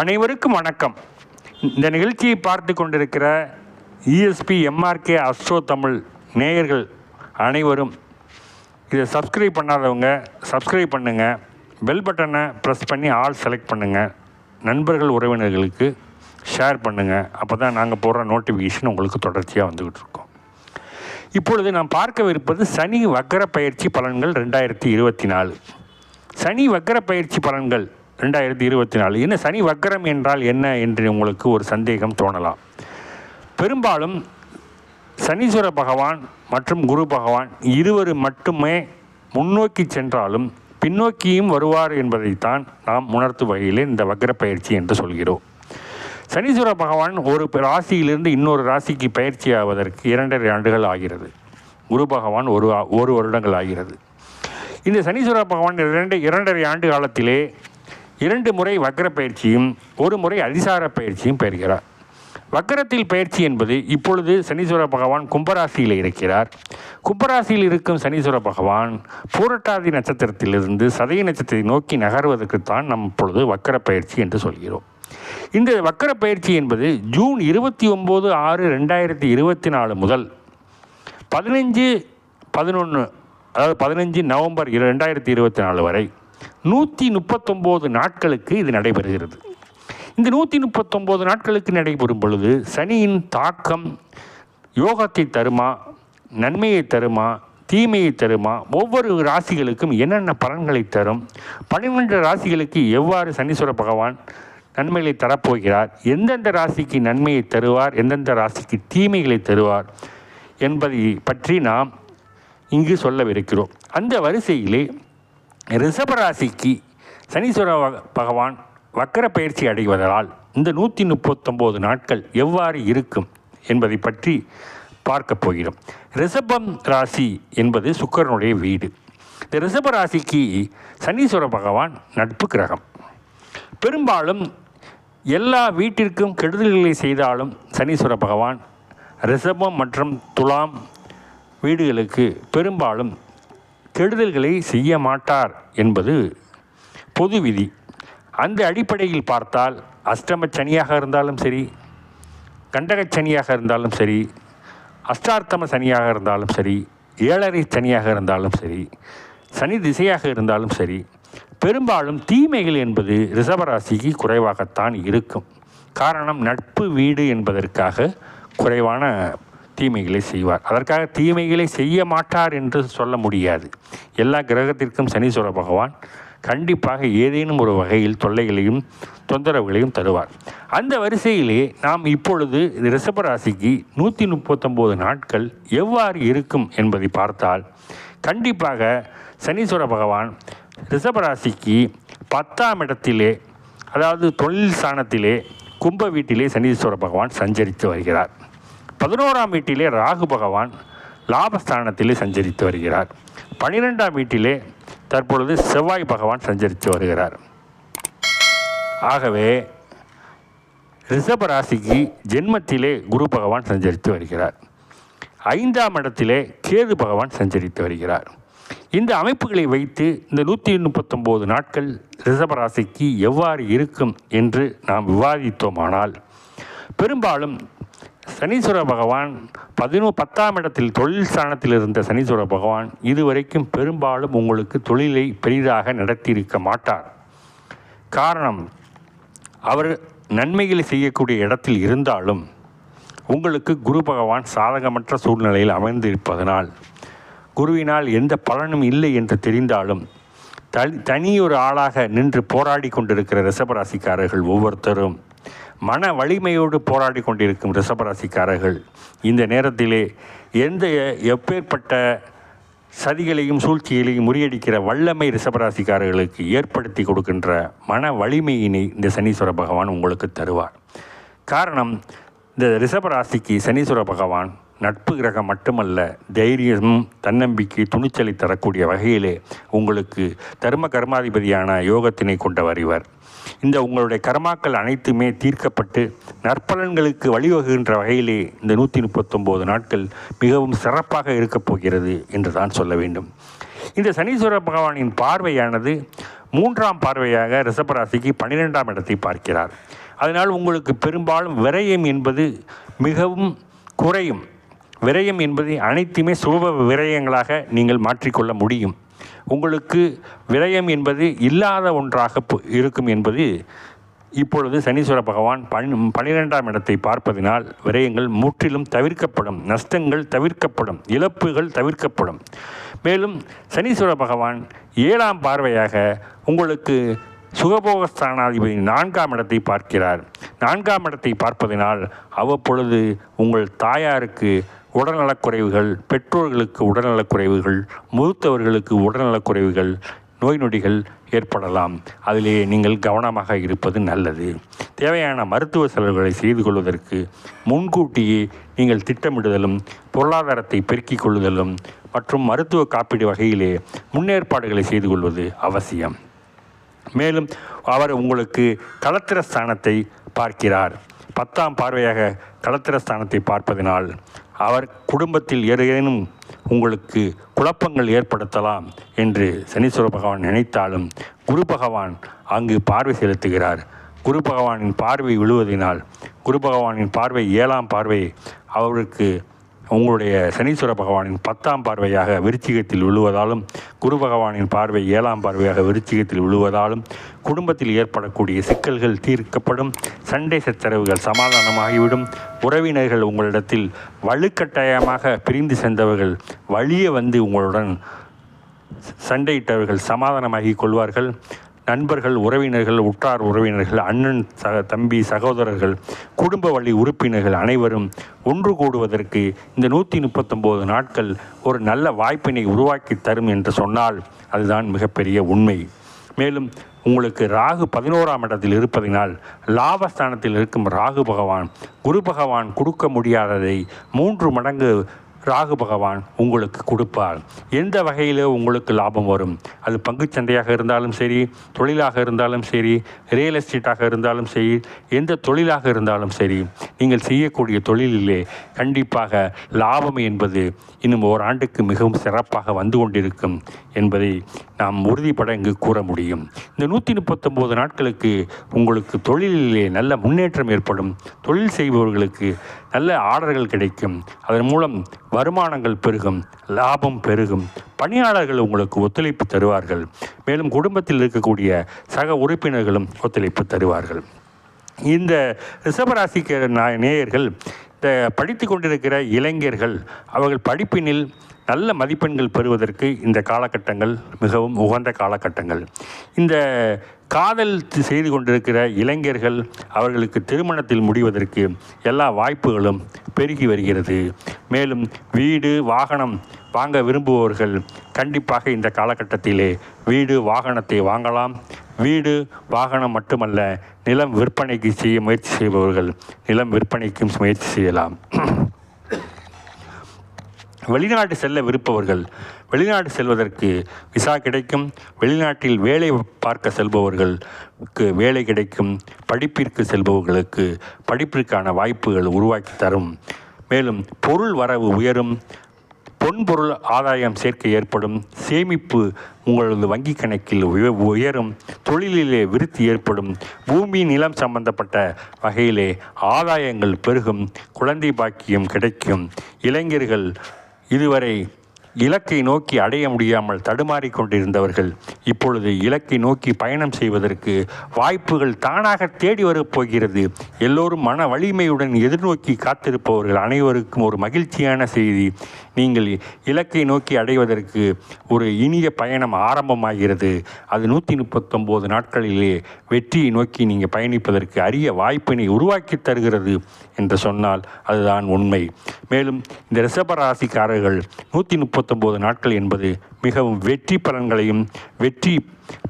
அனைவருக்கும் வணக்கம். இந்த நிகழ்ச்சியை பார்த்து கொண்டிருக்கிற இஎஸ்பி எம்ஆர்கே அஸ்ட்ரோ தமிழ் நேயர்கள் அனைவரும் இதை சப்ஸ்கிரைப் பண்ணாதவங்க சப்ஸ்கிரைப் பண்ணுங்கள் பெல் பட்டனை ப்ரெஸ் பண்ணி ஆல் செலக்ட் பண்ணுங்கள் நண்பர்கள் உறவினர்களுக்கு ஷேர் பண்ணுங்கள் அப்போ தான் நாங்கள் போடுற நோட்டிஃபிகேஷன் உங்களுக்கு தொடர்ச்சியாக வந்துக்கிட்டு இருக்கோம். இப்பொழுது நாம் பார்க்கவிருப்பது சனி வக்கர பயிற்சி பலன்கள் ரெண்டாயிரத்தி இருபத்தி நாலு. சனி வக்கர பயிற்சி பலன்கள் ரெண்டாயிரத்தி இருபத்தி நாலு. என்ன சனி வக்கரம் என்றால் என்ன என்று உங்களுக்கு ஒரு சந்தேகம் தோணலாம். பெரும்பாலும் சனீஸ்வர பகவான் மற்றும் குரு பகவான் இருவர் மட்டுமே முன்னோக்கி சென்றாலும் பின்னோக்கியும் வருவார் என்பதைத்தான் நாம் உணர்த்தும் வகையில் இந்த வக்கர பயிற்சி என்று சொல்கிறோம். சனீஸ்வர பகவான் ஒரு ராசியிலிருந்து இன்னொரு ராசிக்கு பயிற்சி ஆவதற்கு இரண்டரை ஆண்டுகள் ஆகிறது. குரு பகவான் ஒரு ஆ- ஒரு வருடங்கள் ஆகிறது. இந்த சனீஸ்வர பகவான் இரண்டு இரண்டரை ஆண்டு காலத்திலே இரண்டு முறை வக்ர பயிற்சியும் ஒரு முறை அதிசார பயிற்சியும் பெறுகிறார். வக்கரத்தில் பயிற்சி என்பது இப்பொழுது சனீஸ்வர பகவான் கும்பராசியில் இருக்கிறார். கும்பராசியில் இருக்கும் சனீஸ்வர பகவான் பூரட்டாதி நட்சத்திரத்திலிருந்து சதய நட்சத்திரத்தை நோக்கி நகர்வதற்குத்தான் நம் இப்பொழுது வக்கர பயிற்சி என்று சொல்கிறோம். இந்த வக்கர பயிற்சி என்பது ஜூன் இருபத்தி ஒம்பது ஆறு ரெண்டாயிரத்தி இருபத்தி நாலு முதல் பதினஞ்சு பதினொன்று அதாவது பதினஞ்சு நவம்பர் ரெண்டாயிரத்தி இருபத்தி நாலு வரை நூற்றி முப்பத்தொம்போது நாட்களுக்கு இது நடைபெறுகிறது. இந்த நூற்றி முப்பத்தொம்போது நாட்களுக்கு நடைபெறும் பொழுது சனியின் தாக்கம் யோகத்தை தருமா நன்மையை தருமா தீமையை தருமா ஒவ்வொரு ராசிகளுக்கும் என்னென்ன பலன்களை தரும் பன்னிரெண்டு ராசிகளுக்கு எவ்வாறு சனீஸ்வர பகவான் நன்மைகளை தரப்போகிறார் எந்தெந்த ராசிக்கு நன்மையை தருவார் எந்தெந்த ராசிக்கு தீமைகளை தருவார் என்பதை பற்றி நாம் இங்கு சொல்லவிருக்கிறோம். அந்த வரிசையிலே ரிஷபராசிக்கு சனீஸ்வர பகவான் வக்கர பயிற்சி அடைவதால் இந்த நூற்றி முப்பத்தொம்போது நாட்கள் எவ்வாறு இருக்கும் என்பதை பற்றி பார்க்கப் போகிறோம். ரிஷபம் ராசி என்பது சுக்கரனுடைய வீடு. இந்த ரிஷப ராசிக்கு சனீஸ்வர பகவான் நட்பு கிரகம். பெரும்பாலும் எல்லா வீட்டிற்கும் கெடுதல்களை செய்தாலும் சனீஸ்வர பகவான் ரிஷபம் மற்றும் துலாம் வீடுகளுக்கு பெரும்பாலும் கெடுதல்களை செய்ய மாட்டார் என்பது பொது விதி. அந்த அடிப்படையில் பார்த்தால் அஷ்டம சனியாக இருந்தாலும் சரி கண்டகச் சனியாக இருந்தாலும் சரி அஷ்டார்த்தம சனியாக இருந்தாலும் சரி ஏழரை சனியாக இருந்தாலும் சரி சனி திசையாக இருந்தாலும் சரி பெரும்பாலும் தீமைகள் என்பது ரிஷபராசிக்கு குறைவாகத்தான் இருக்கும். காரணம் நட்பு வீடு என்பதற்காக குறைவான தீமைகளை செய்வார். அதற்காக தீமைகளை செய்ய மாட்டார் என்று சொல்ல முடியாது. எல்லா கிரகத்திற்கும் சனீஸ்வர பகவான் கண்டிப்பாக ஏதேனும் ஒரு வகையில் தொல்லைகளையும் தொந்தரவுகளையும் தருவார். அந்த வரிசையிலே நாம் இப்பொழுது ரிஷபராசிக்கு நூற்றி முப்பத்தொம்போது நாட்கள் எவ்வாறு இருக்கும் என்பதை பார்த்தால் கண்டிப்பாக சனீஸ்வர பகவான் ரிஷபராசிக்கு பத்தாம் இடத்திலே அதாவது தொழில் ஸ்தானத்திலே கும்ப வீட்டிலே சனீஸ்வர பகவான் சஞ்சரித்து வருகிறார். பதினோராம் வீட்டிலே ராகு பகவான் லாபஸ்தானத்திலே சஞ்சரித்து வருகிறார். பனிரெண்டாம் வீட்டிலே தற்பொழுது செவ்வாய் பகவான் சஞ்சரித்து வருகிறார். ஆகவே ரிஷப ராசிக்கு ஜென்மத்திலே குரு பகவான் சஞ்சரித்து வருகிறார். ஐந்தாம் இடத்திலே கேது பகவான் சஞ்சரித்து வருகிறார். இந்த அமைப்புகளை வைத்து இந்த நூற்றி முப்பத்தொம்போது நாட்கள் ரிஷபராசிக்கு எவ்வாறு இருக்கும் என்று நாம் விவாதித்தோமானால் பெரும்பாலும் சனீஸ்வர பகவான் பதினோ பத்தாம் இடத்தில் தொழில் ஸ்தானத்தில் இருந்த சனீஸ்வர பகவான் இதுவரைக்கும் பெரும்பாலும் உங்களுக்கு தொழிலை பெரிதாக நடத்தியிருக்க மாட்டார். காரணம் அவர் நன்மைகளை செய்யக்கூடிய இடத்தில் இருந்தாலும் உங்களுக்கு குரு பகவான் சாதகமற்ற சூழ்நிலையில் அமைந்திருப்பதனால் குருவினால் எந்த பலனும் இல்லை என்று தெரிந்தாலும் தனி தனியொரு ஆளாக நின்று போராடி கொண்டிருக்கிற ரிஷபராசிக்காரர்கள் ஒவ்வொருத்தரும் மன வலிமையோடு போராடி கொண்டிருக்கும் ரிஷபராசிக்காரர்கள் இந்த நேரத்திலே எந்த எப்பேற்பட்ட சதிகளையும் சூழ்ச்சிகளையும் முறியடிக்கிற வல்லமை ரிஷபராசிக்காரர்களுக்கு ஏற்படுத்தி கொடுக்கின்ற மன வலிமையினை இந்த சனீஸ்வர பகவான் உங்களுக்கு தருவார். காரணம் இந்த ரிஷபராசிக்கு சனீஸ்வர பகவான் நட்பு கிரகம் மட்டுமல்ல தைரியம் தன்னம்பிக்கை துணிச்சலை தரக்கூடிய வகையிலே உங்களுக்கு தர்ம கர்மாதிபதியான யோகத்தினை கொண்டவர் இவர். இந்த உங்களுடைய கர்மாக்கள் அனைத்துமே தீர்க்கப்பட்டு நற்பலன்களுக்கு வழிவகுகின்ற வகையிலே இந்த நூற்றி முப்பத்தொம்போது நாட்கள் மிகவும் சிறப்பாக இருக்கப் போகிறது என்று தான் சொல்ல வேண்டும். இந்த சனீஸ்வர பகவானின் பார்வையானது மூன்றாம் பார்வையாக ரிஷபராசிக்கு பன்னிரெண்டாம் இடத்தை பார்க்கிறார். அதனால் உங்களுக்கு பெரும்பாலும் விரயம் என்பது மிகவும் குறையும். விரயம் என்பது அனைத்துமே சுப விரயங்களாக நீங்கள் மாற்றிக்கொள்ள முடியும். உங்களுக்கு விரயம் என்பது இல்லாத ஒன்றாக பு- இருக்கும் என்பது இப்பொழுது சனீஸ்வர பகவான் பன் பனிரெண்டாம் இடத்தை பார்ப்பதினால் விரயங்கள் முற்றிலும் தவிர்க்கப்படும் நஷ்டங்கள் தவிர்க்கப்படும் இழப்புகள் தவிர்க்கப்படும். மேலும் சனீஸ்வர பகவான் ஏழாம் பார்வையாக உங்களுக்கு சுகபோகஸ்தானாதிபதி நான்காம் இடத்தை பார்க்கிறார். நான்காம் இடத்தை பார்ப்பதினால் அவ்வப்பொழுது உங்கள் தாயாருக்கு உடல்நலக்குறைவுகள் பெற்றோர்களுக்கு உடல்நலக்குறைவுகள் மூத்தவர்களுக்கு உடல்நலக்குறைவுகள் நோய் நொடிகள் ஏற்படலாம். அதிலே நீங்கள் கவனமாக இருப்பது நல்லது. தேவையான மருத்துவ செலவுகளை செய்து கொள்வதற்கு முன்கூட்டியே நீங்கள் திட்டமிடுதலும் பொருளாதாரத்தை பெருக்கிக் கொள்ளுதலும் மற்றும் மருத்துவ காப்பீடு வகையிலே முன்னேற்பாடுகளை செய்து கொள்வது அவசியம். மேலும் அவர் உங்களுக்கு களத்திர ஸ்தானத்தை பார்க்கிறார். பத்தாம் பார்வையாக களத்திர ஸ்தானத்தை பார்ப்பதினால் அவர் குடும்பத்தில் ஏதேனும் உங்களுக்கு குழப்பங்கள் ஏற்படுத்தலாம் என்று சனீஸ்வர பகவான் நினைத்தாலும் குரு பகவான் அங்கு பார்வை செலுத்துகிறார். குரு பகவானின் பார்வை விழுவதினால் குரு பகவானின் பார்வை ஏழாம் பார்வை அவருக்கு உங்களுடைய சனீஸ்வர பகவானின் பத்தாம் பார்வையாக விருச்சிகத்தில் விழுவதாலும் குரு பகவானின் பார்வை ஏழாம் பார்வையாக விருச்சிகத்தில் விழுவதாலும் குடும்பத்தில் ஏற்படக்கூடிய சிக்கல்கள் தீர்க்கப்படும் சண்டை சச்சரவுகள் சமாதானமாகிவிடும் உறவினர்கள் உங்களிடத்தில் வலுக்கட்டாயமாக பிரிந்து சென்றவர்கள் வழியே வந்து உங்களுடன் சண்டையிட்டவர்கள் சமாதானமாகி கொள்வார்கள். நண்பர்கள் உறவினர்கள் உற்றார் உறவினர்கள் அண்ணன் சக தம்பி சகோதரர்கள் குடும்ப வழி உறுப்பினர்கள் அனைவரும் ஒன்று கூடுவதற்கு இந்த நூற்றி முப்பத்தொம்போது நாட்கள் ஒரு நல்ல வாய்ப்பினை உருவாக்கி தரும் என்று சொன்னால் அதுதான் மிகப்பெரிய உண்மை. மேலும் உங்களுக்கு ராகு பதினோராம் இடத்தில் இருப்பதினால் லாபஸ்தானத்தில் இருக்கும் ராகு பகவான் குரு பகவான் கொடுக்க முடியாததை மூன்று மடங்கு ராகு பகவான் உங்களுக்கு கொடுப்பார். எந்த வகையில் உங்களுக்கு லாபம் வரும்? அது பங்குச்சந்தையாக இருந்தாலும் சரி தொழிலாக இருந்தாலும் சரி ரியல் எஸ்டேட்டாக இருந்தாலும் சரி எந்த தொழிலாக இருந்தாலும் சரி நீங்கள் செய்யக்கூடிய தொழிலிலே கண்டிப்பாக லாபம் என்பது இன்னும் ஓராண்டுக்கு மிகவும் சிறப்பாக வந்து கொண்டிருக்கும் என்பதை நாம் உறுதிப்பட இங்கு கூற முடியும். இந்த நூற்றி முப்பத்தொம்போது நாட்களுக்கு உங்களுக்கு தொழிலிலே நல்ல முன்னேற்றம் ஏற்படும். தொழில் செய்பவர்களுக்கு நல்ல ஆர்டர்கள் கிடைக்கும். அதன் மூலம் வருமானங்கள் பெருகும் லாபம் பெருகும். பணியாளர்கள் உங்களுக்கு ஒத்துழைப்பு தருவார்கள். மேலும் குடும்பத்தில் இருக்கக்கூடிய சக உறுப்பினர்களும் ஒத்துழைப்பு தருவார்கள். இந்த ரிஷபராசிக்கு நேயர்கள் இந்த படித்து கொண்டிருக்கிற இளைஞர்கள் அவர்கள் படிப்பினில் நல்ல மதிப்பெண்கள் பெறுவதற்கு இந்த காலகட்டங்கள் மிகவும் உகந்த காலகட்டங்கள். இந்த காதல் செய்து கொண்டிருக்கிற இளைஞர்கள் அவர்களுக்கு திருமணத்தில் முடிவதற்கு எல்லா வாய்ப்புகளும் பெருகி வருகிறது. மேலும் வீடு வாகனம் வாங்க விரும்புபவர்கள் கண்டிப்பாக இந்த காலகட்டத்திலே வீடு வாகனத்தை வாங்கலாம். வீடு வாகனம் மட்டுமல்ல நிலம் விற்பனைக்கு செய்ய முயற்சி செய்பவர்கள் நிலம் விற்பனைக்கும் முயற்சி செய்யலாம். வெளிநாடு செல்ல விருப்பவர்கள் வெளிநாடு செல்வதற்கு விசா கிடைக்கும் வெளிநாட்டில் வேலை பார்க்க செல்பவர்களுக்கு வேலை கிடைக்கும் படிப்பிற்கு செல்பவர்களுக்கு படிப்பிற்கான வாய்ப்புகள் உருவாக்கி தரும். மேலும் பொருள் வரவு உயரும் பொன்பொருள் ஆதாயம் சேர்க்கை ஏற்படும் சேமிப்பு உங்களது வங்கி கணக்கில் உயரும் தொழிலிலே விருத்தி ஏற்படும் பூமி நிலம் சம்பந்தப்பட்ட வகையிலே ஆதாயங்கள் பெருகும் குழந்தை பாக்கியம் கிடைக்கும் இளைஞர்கள் இதுவரை இலக்கை நோக்கி அடைய முடியாமல் தடுமாறிக் கொண்டிருந்தவர்கள் இப்பொழுது இலக்கை நோக்கி பயணம் செய்வதற்கு வாய்ப்புகள் தானாக தேடி வரப் போகிறது. எல்லோரும் மன வலிமையுடன் எதிர்நோக்கி காத்திருப்பவர்கள் அனைவருக்கும் ஒரு மகிழ்ச்சியான செய்தி. நீங்கள் இலக்கை நோக்கி அடைவதற்கு ஒரு இனிய பயணம் ஆரம்பமாகிறது. அது நூற்றி முப்பத்தொம்போது நாட்களிலே வெற்றியை நோக்கி நீங்கள் பயணிப்பதற்கு அரிய வாய்ப்பினை உருவாக்கி தருகிறது என்று சொன்னால் அதுதான் உண்மை. மேலும் இந்த ரிஷப ராசிக்காரர்கள் நூற்றி முப்பத்தொம்போது நாட்கள் என்பது மிகவும் வெற்றி பலன்களையும் வெற்றி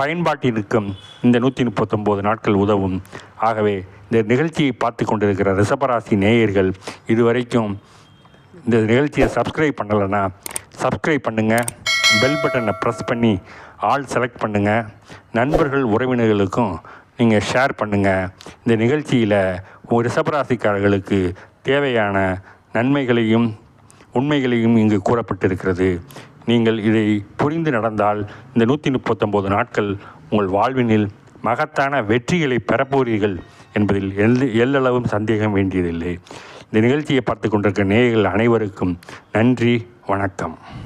பயன்பாட்டிற்கும் இந்த நூற்றி முப்பத்தொம்போது நாட்கள் உதவும். ஆகவே இந்த நிகழ்ச்சியை பார்த்து கொண்டிருக்கிற ரிஷபராசி நேயர்கள் இதுவரைக்கும் இந்த நிகழ்ச்சியை சப்ஸ்கிரைப் பண்ணலைன்னா சப்ஸ்கிரைப் பண்ணுங்கள் பெல் பட்டனை ப்ரெஸ் பண்ணி ஆல் செலக்ட் பண்ணுங்கள் நண்பர்கள் உறவினர்களுக்கும் நீங்கள் ஷேர் பண்ணுங்கள் இந்த நிகழ்ச்சியில் உங்கள் ரிஷபராசிக்காரர்களுக்கு தேவையான நன்மைகளையும் உண்மைகளையும் இங்கு கூறப்பட்டிருக்கிறது. நீங்கள் இதை புரிந்து நடந்தால் இந்த நூற்றி முப்பத்தொம்போது நாட்கள் உங்கள் வாழ்வினில் மகத்தான வெற்றிகளை பெறப்போகிறீர்கள் என்பதில் எல் எல்லளவும் சந்தேகம் வேண்டியதில்லை. இந்த நிகழ்ச்சியை பார்த்து கொண்டிருக்கிற நேயர்கள் அனைவருக்கும் நன்றி வணக்கம்.